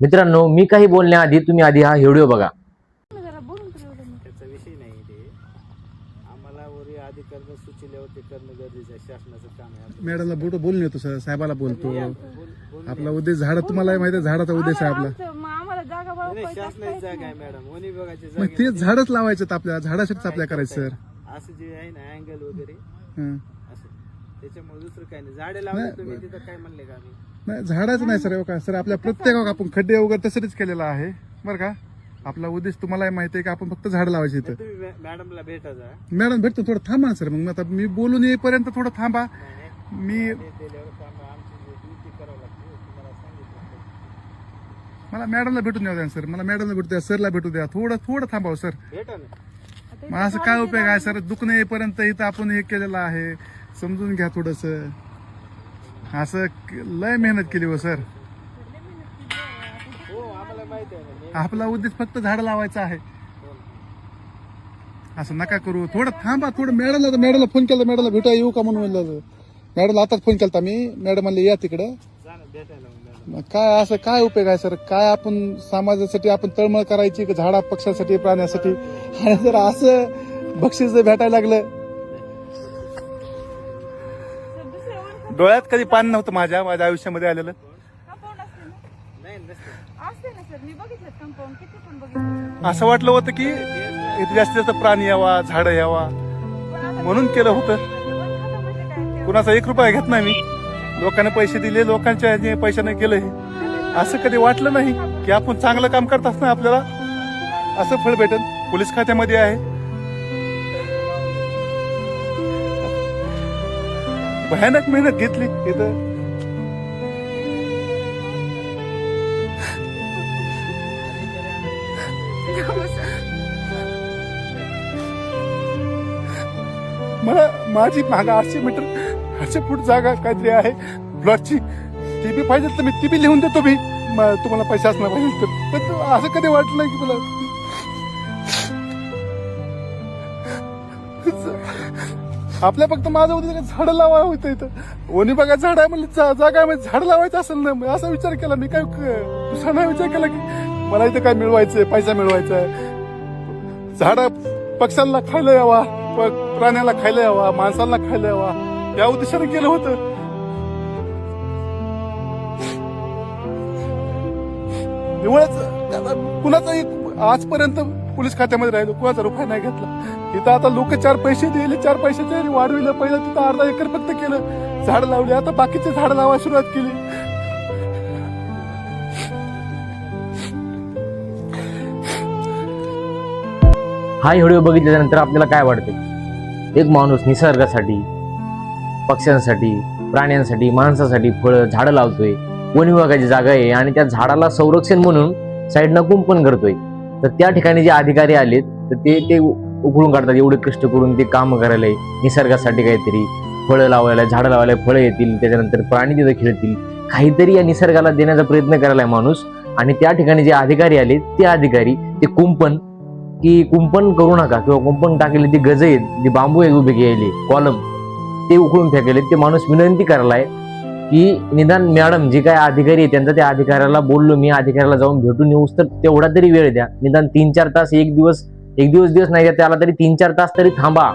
मित्रांनो मी काही बोलण्याआधी तुम्ही आधी हा व्हिडिओ बघा. जरा बोलून तर एवढं नाही. त्याचा विषय नाही ते. आम्हाला अधिकाऱ्यांना सुचवल्यावर ते करणं गरजेचं आहे शासनाचं काम आहे आपलं. मॅडमला बोलतो बोलून येतो सर साहेबाला बोलतो. बोल- बोल- आपला उद्देश झाड तुम्हाला माहिती आहे झाडाचा उद्देश आहे आपला. आमचं- आम्हाला जागा बाबा नाही, पैसा शासनाची काहीच जागा नाही. आहे मॅडम. वनी विभागाची मग जागा ते आहे. झाडच लावायचं आपल्या झाडासाठीच आपल्या करायचं सर. असं जे आहे ना अँगल वगैरे हं. असं. त्याच्यामुळे दुसरं काही नाही. झाडे लावले तुम्ही तिथं काय म्हणले का आम्ही? नाही झाडाचं नाही सर का सर आपल्या प्रत्येक आपण खड्डे वगैरे त्यासाठीच केलेला आहे. बरं का? आपला उद्देश तुम्हाला माहिती आहे की आपण फक्त झाड लावायचे इथं. मॅडमला भेटा मॅडम भेटतो थोडं थांबा ना सर. मग आता मी बोलून येईपर्यंत थोडं थांबा. मी मला मॅडमला भेटून द्या सर. मला मॅडमला भेटू द्या सरला भेटू द्या. थोडं थोडं थांबावं सर. मग असं काय उपयोग आहे सर? दुखणं येईपर्यंत इथं आपण हे केलेलं आहे. समजून घ्या थोडस. असं लय मेहनत केली हो सर. हो माहिती आहे आपला उद्देश फक्त झाड लावायचा आहे. असं नका करू. थोडं थांबा थोडं मॅडमला तर मॅडमला फोन केला मॅडमला भेटा येऊ का म्हणून म्हणलं मॅडमला आताच फोन केला मी. मॅडम म्हणले या तिकडं. मग काय असं काय उपयोग आहे सर? काय आपण समाजासाठी आपण तळमळ करायची झाडा पक्षासाठी प्राण्यासाठी? आणि जर असं बक्षीस जर भेटायला लागलं डोळ्यात कधी पाणी नव्हतं माझ्या माझ्या आयुष्यामध्ये आलेलं. कंपाऊंड असते ना? नाही नसते. असते ना सर मी बघितलं कंपाऊंड किती पण बघितलं. असं वाटलं होतं की इथे जास्तीत जास्त प्राणी यावा झाडं यावा. पण आता म्हणून केलं होतं. वन खाता म्हणजे काय ते? कुणाचा एक रुपया घेत नाही मी. लोकांना पैसे दिले लोकांच्या ह्याने पैशाने केलं. हे असं कधी वाटलं नाही की आपण चांगलं काम करत असताना आपल्याला असं फळ भेटेल. पोलीस खात्यामध्ये आहे. भयानक मेहनत घेतली इथं. मला माझी मागा आठशे मीटर आठशे फूट जागा काहीतरी आहे. ब्लॉकची ती बी पाहिजे तर मी ती बी लिहून देतो मी. तुम्हाला पैसे असणार पाहिजे तर. पण असं कधी वाटलं नाही की मला आपल्या फक्त माझं होतं झाड लावा होतं इथं. ओनी बघा झाड आहे म्हणलं जा- जागा म्हणजे झाड लावायचं असेल ना मी असा विचार केला. मी काय क- दुसरा नाही विचार केला की मला इथं काय मिळवायचंय पैसा मिळवायचा आहे. झाड पक्ष्यांना खायला यावा प- प्राण्याला खायला यावा माणसांना खायला यावा. या उद्देशाने केलं होतं. निवळच त्याला कुणाचा एक आजपर्यंत पोलीस खात्यामध्ये राहिलो कुणाचा रुपया नाही घेतला. तिथं आता लोक चार पैसे दिले चार पैशाचे वाढविलं. पहिलं तिथं अर्धा एकर फक्त केलं. झाड लावले आता बाकीचे झाड लावायला सुरुवात केली. हा व्हिडिओ बघितल्यानंतर आपल्याला काय वाटते? एक माणूस निसर्गासाठी पक्ष्यांसाठी प्राण्यांसाठी माणसासाठी फळं झाडं लावतोय. वन विभागाची जागा आहे आणि त्या झाडाला संरक्षण म्हणून साईडनं कुंपण करतोय. तर त्या ठिकाणी जे अधिकारी आलेत तर ते ते उकळून काढतात. एवढे कष्ट करून ते काम करायला निसर्गासाठी काहीतरी फळं लावायला झाडं लावायला फळं येतील त्याच्यानंतर प्राणी तिथं खेळतील. काहीतरी या निसर्गाला देण्याचा प्रयत्न करायला माणूस. आणि त्या ठिकाणी जे अधिकारी आले ते अधिकारी ते कुंपण की कुंपण करू नका किंवा कुंपण टाकले ती गज आहेत जे बांबू आहेत उभे केले कॉलम ते उकळून फेकले ते माणूस विनंती करायला आहे. की निदान मॅडम जे काय अधिकारी आहे त्यांचा त्या अधिकाऱ्याला बोललो मी अधिकाऱ्याला जाऊन भेटून येऊस तर तेवढा तरी वेळ द्या. निदान तीन चार तास एक दिवस एक दिवस दिवस नाही द्या त्याला तरी तीन चार तास तरी थांबा.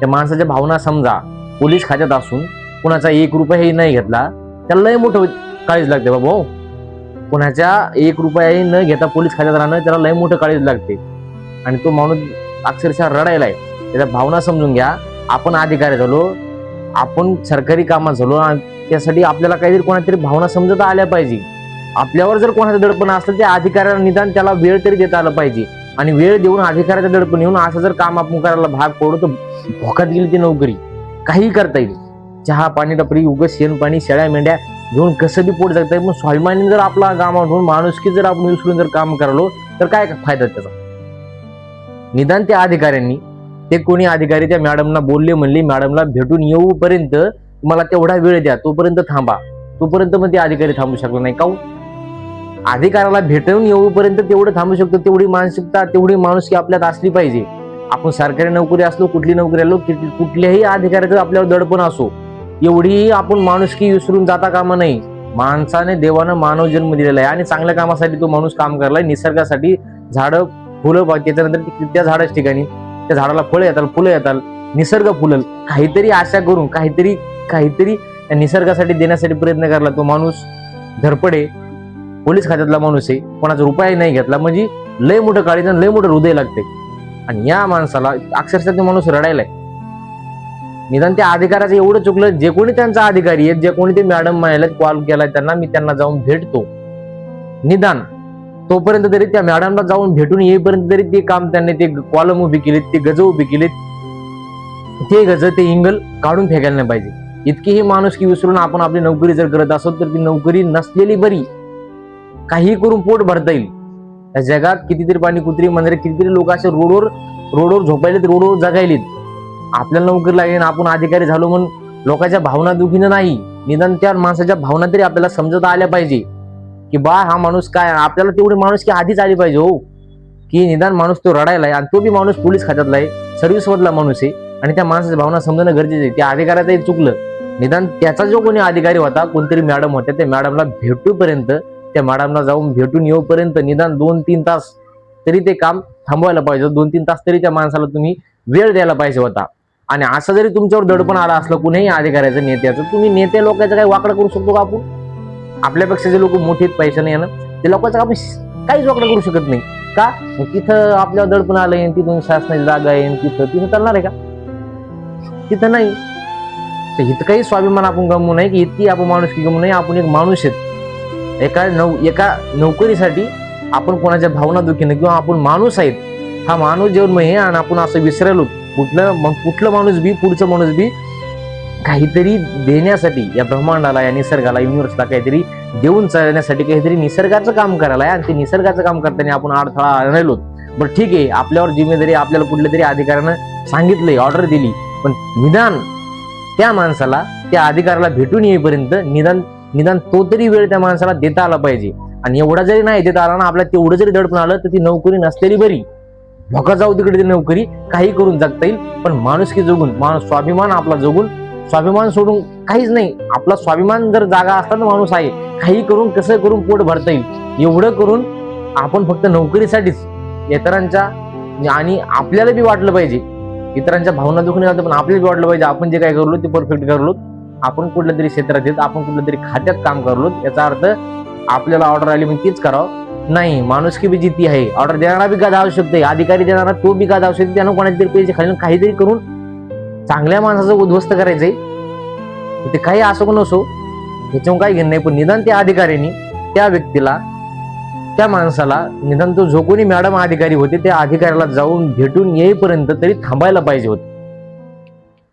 त्या माणसाच्या भावना समजा. पोलीस खात्यात असून कुणाचा एक रुपयाही नाही घेतला त्याला लय मोठं काळीज लागते बाबा हो. कुणाच्या एक रुपयाही न घेता पोलीस खात्यात राहणं त्याला लय मोठं काळीज लागते. आणि तो माणूस अक्षरशः रडायला आहे त्याच्या भावना समजून घ्या. आपण अधिकारी झालो आपण सरकारी कामात झालो आणि त्यासाठी आपल्याला काहीतरी कोणातरी भावना समजत आल्या पाहिजे. आपल्यावर जर कोणाचं दडपण असलं त्या अधिकाऱ्याला निदान त्याला वेळ तरी देता आलं पाहिजे. आणि वेळ देऊन अधिकाऱ्याचं दडपण येऊन असं जर काम आपण करायला भाग पडू तर भोकात गेली ती नोकरी. काही करता येईल. चहा पाणी टपरी उगं शेण पाणी शेळ्या मेंढ्या घेऊन कसं बी पोट जगता येईल. पण स्वाभिमानी जर आपला कामावर ठेवून माणुसकी जर आपण विसरून जर काम करलो तर काय फायदा त्याचा? निदान त्या अधिकाऱ्यांनी ते कोणी अधिकारी त्या मॅडमना बोलले म्हणले मॅडमला भेटून येऊपर्यंत मला तेवढा वेळ द्या तोपर्यंत थांबा. तोपर्यंत मग ते अधिकारी थांबू शकला नाही. काऊ अधिकाराला भेटून येऊपर्यंत तेवढं थांबू शकतो तेवढी मानसिकता तेवढी माणुसकी आपल्यात असली पाहिजे. आपण सरकारी नोकरी असलो कुठली नोकरी आलो कुठल्याही अधिकाऱ्याचं आपल्यावर दडपण असो. एवढीही आपण माणुसकी विसरून जाता कामा नाही माणसाने देवानं मानव जन्म दिलेला आहे आणि चांगल्या कामासाठी तो माणूस काम करलाय. निसर्गासाठी झाडं फुलं त्याच्यानंतर त्या झाडाच्या ठिकाणी त्या झाडाला फळं येतात फुलं येतात निसर्ग फुलल. काहीतरी आशा करून काहीतरी काहीतरी निसर्गासाठी देण्यासाठी प्रयत्न करला तो माणूस धरपडे. पोलीस खात्यातला माणूस आहे. कोणाचा उपाय नाही घेतला. म्हणजे लय मोठं काळीचं लय मोठं हृदय लागते. आणि या माणसाला अक्षरशः ते माणूस रडायलाय निदान त्या अधिकाराचं एवढं चुकलं जे कोणी त्यांचा अधिकारी आहेत जे कोणी ते मॅडम म्हणाले कॉल केलाय त्यांना मी त्यांना जाऊन भेटतो. निदान. तोपर्यंत तरी त्या मॅडमला जाऊन भेटून येईपर्यंत तरी ते काम त्यांनी ते कॉलम उभी केलेत ते गज उभी केलेत. ते गज ते इंगल काढून फेकायला नाही पाहिजे. इतकीही माणूस की विसरून आपण आपली नोकरी जर करत असो तर ती नोकरी नसलेली बरी. काही करून पोट भरता येईल. या जगात कितीतरी पाणी कुत्री मंदिर कितीतरी लोक असे रोडवर रोडवर झोपायलेत रोडवर जगायलेत. आपल्याला नोकरी लागेल आपण अधिकारी झालो म्हणून लोकांच्या भावना दुखीनं नाही. निदान त्या माणसाच्या भावना तरी आपल्याला समजत आल्या पाहिजे. की बा हा माणूस काय आपल्याला तेवढी माणूस की आधीच आली पाहिजे हो. की निदान माणूस तो रडायला आहे आणि तो बी माणूस पोलीस खात्यातला आहे सर्व्हिस मधला माणूस आहे आणि त्या माणसाची भावना समजणं गरजेचं आहे. त्या अधिकाऱ्याचंही चुकलं. निदान त्याचा जो कोणी अधिकारी होता कोणतरी मॅडम होत्या त्या मॅडमला भेटूपर्यंत त्या मॅडमला जाऊन भेटून येऊपर्यंत निदान दोन तीन तास तरी ते काम थांबवायला पाहिजे दोन तीन तास तरी त्या माणसाला तुम्ही वेळ द्यायला पाहिजे होता. आणि असं जरी तुमच्यावर दडपण आलं असलं कुणीही अधिकाऱ्याचं नेत्याचं तुम्ही नेते लोकांचं काही वाकडं करू शकतो का आपण? आपल्यापेक्षा जे लोक मोठे आहेत पैसे नाही ना ते लोकांचं आपण काहीच वाकडं करू शकत नाही. का? तिथं आपल्या दडपण आलंय तिथून शासनाची जागा आहे तिथं तिथं चालणार आहे का? तिथं नाही. तर इथं काही स्वाभिमान आपण गमवू नये की इतकी आपण माणूस की गमू नये आपण एक माणूस आहेत. एका नौ एका नोकरीसाठी आपण कोणाच्या भावना दुखीनं किंवा आपण माणूस आहेत. हा माणूस जन्म आहे आणि आपण असं विसरलो कुठलं मग कुठलं माणूस बी पुढचं माणूस बी काहीतरी देण्यासाठी या ब्रह्मांडाला या निसर्गाला युनिव्हर्सला काहीतरी देऊन चालण्यासाठी काहीतरी निसर्गाचं काम करायला आहे. आणि ते निसर्गाचं काम करताना आपण अडथळा आणलो बरं ठीक आहे. आपल्यावर जिम्मेदारी आपल्याला कुठल्या तरी अधिकाऱ्यानं सांगितलंय ऑर्डर दिली. पण निदान त्या माणसाला त्या अधिकाऱ्याला भेटून येईपर्यंत निदान निदान तो तरी वेळ त्या माणसाला देता आला पाहिजे. आणि एवढा जरी नाही देता आला ना आपल्याला तेवढं जरी दडपण आलं तर ती नोकरी नसलेली बरी. भोका जाऊ तिकडे ती नोकरी काही करून जगता येईल. पण माणुसकी जगून माणूस स्वाभिमान आपला जगून स्वाभिमान सोडून काहीच नाही. आपला स्वाभिमान जर जागा असता तर माणूस आहे. काही करून कसं करून पोट भरता येईल? एवढं करून आपण फक्त नोकरीसाठीच इतरांच्या आणि आपल्याला बी वाटलं पाहिजे. इतरांच्या भावना दुखून जातं पण आपल्याला बी वाटलं पाहिजे. आपण जे काय करलो ते परफेक्ट करलो. आपण कुठल्या तरी क्षेत्रात येत आपण कुठल्या तरी खात्यात काम करलो. याचा अर्थ आपल्याला ऑर्डर आली मग तीच करावं. नाही माणुसकी बी जिती आहे. ऑर्डर देणारा बी का धावू आहे अधिकारी देणारा तो बी गादा आवश्यक त्यानं कोणाच्या तरी पैसे खाली काहीतरी करून चांगल्या माणसाचं उद्ध्वस्त करायचंय. ते काही असो नसो ह्याच्यावर काही घेणं नाही पण निदान त्या अधिकाऱ्यांनी त्या व्यक्तीला त्या माणसाला निदान तो जो कोणी मॅडम अधिकारी होते त्या अधिकाऱ्याला जाऊन भेटून येईपर्यंत तरी थांबायला पाहिजे होतं.